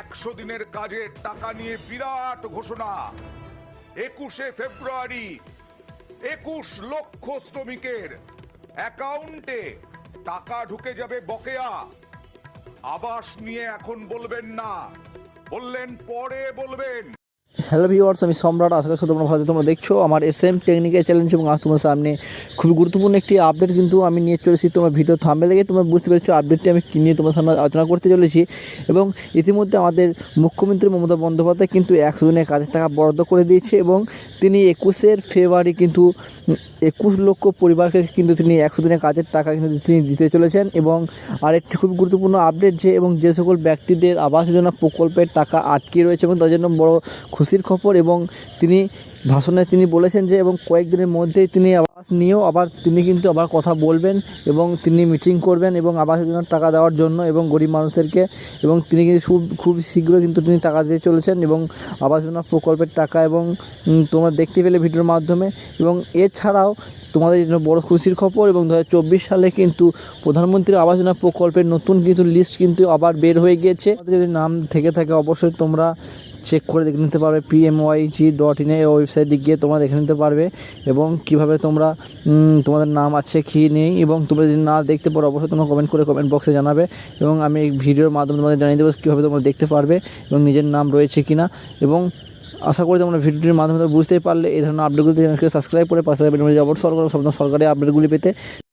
একশো দিনের কাজের টাকা নিয়ে বিরাট ঘোষণা। একুশে ফেব্রুয়ারি, একুশ লক্ষ শ্রমিকের অ্যাকাউন্টে টাকা ঢুকে যাবে বকেয়া। আবাস নিয়ে এখন বলবেন না, বললেন পরে বলবেন। হ্যালো ভিওয়ার্স আমি সম্রাট, আশা করি তোমরা ভালো তোমরা দেখছ আমার এস এম টেকনিক্যাল চ্যালেঞ্জ এবং আজ তোমার সামনে খুবই গুরুত্বপূর্ণ একটি আপডেট কিন্তু আমি নিয়ে চলেছি। তোমার ভিডিও থামবে লেগে তোমরা বুঝতে পেরেছ আপডেটটি আমি নিয়ে তোমার সামনে আলোচনা করতে চলেছি। এবং ইতিমধ্যে আমাদের মুখ্যমন্ত্রী মমতা বন্দ্যোপাধ্যায় কিন্তু একশো দিনের কাজের টাকা বরাদ্দ করে দিয়েছে এবং তিনি একুশের ফেব্রুয়ারি কিন্তু একুশ লক্ষ পরিবারকে কিন্তু তিনি একশো দিনের কাজের টাকা কিন্তু তিনি দিতে চলেছেন এবং আরেকটি খুব গুরুত্বপূর্ণ আপডেট যে এবং যে সকল ব্যক্তিদের আবাস যোজনা প্রকল্পের টাকা আটকে রয়েছে এবং তার জন্য বড় খুশির খবর এবং তিনি ভাষণে তিনি বলেছেন যে, এবং কয়েকদিনের মধ্যেই তিনি আবাস নিয়েও আবার তিনি কিন্তু আবার কথা বলবেন এবং তিনি মিটিং করবেন এবং আবাস যোজনার টাকা দেওয়ার জন্য এবং গরিব মানুষদেরকে এবং তিনি কিন্তু খুব খুব শীঘ্রই কিন্তু তিনি টাকা দিয়ে চলেছেন এবং আবাস যোজনা প্রকল্পের টাকা এবং তোমরা দেখতে পেলে ভিডিওর মাধ্যমে এবং এছাড়াও তোমাদের জন্য বড় খুশির খবর এবং দু হাজার চব্বিশ সালে কিন্তু প্রধানমন্ত্রী আবাস যোজনা প্রকল্পের নতুন কিন্তু লিস্ট কিন্তু আবার বের হয়ে গিয়েছে। যদি নাম থেকে থাকে অবশ্যই তোমরা চেক করে দেখে নিতে পারবে পিএমওয়াইজি ডট ইন এই ওয়েবসাইটে গিয়ে তোমরা দেখে নিতে পারবে এবং কীভাবে তোমরা তোমাদের নাম আছে, কি নেই এবং তোমরা যদি না দেখতে পারো, অবশ্যই তোমরা কমেন্ট করে কমেন্ট বক্সে জানাবে এবং আমি এই ভিডিওর মাধ্যমে তোমাদের জানিয়ে দেবো কীভাবে তোমরা দেখতে পারবে এবং নিজের নাম রয়েছে কিনা এবং আশা করি তোমরা ভিডিওটির মাধ্যমে বুঝতেই পারলে। এই ধরনের আপডেটগুলি সাবস্ক্রাইব করে পাশে অবশ্যই সরকারি আপডেটগুলি পেতে।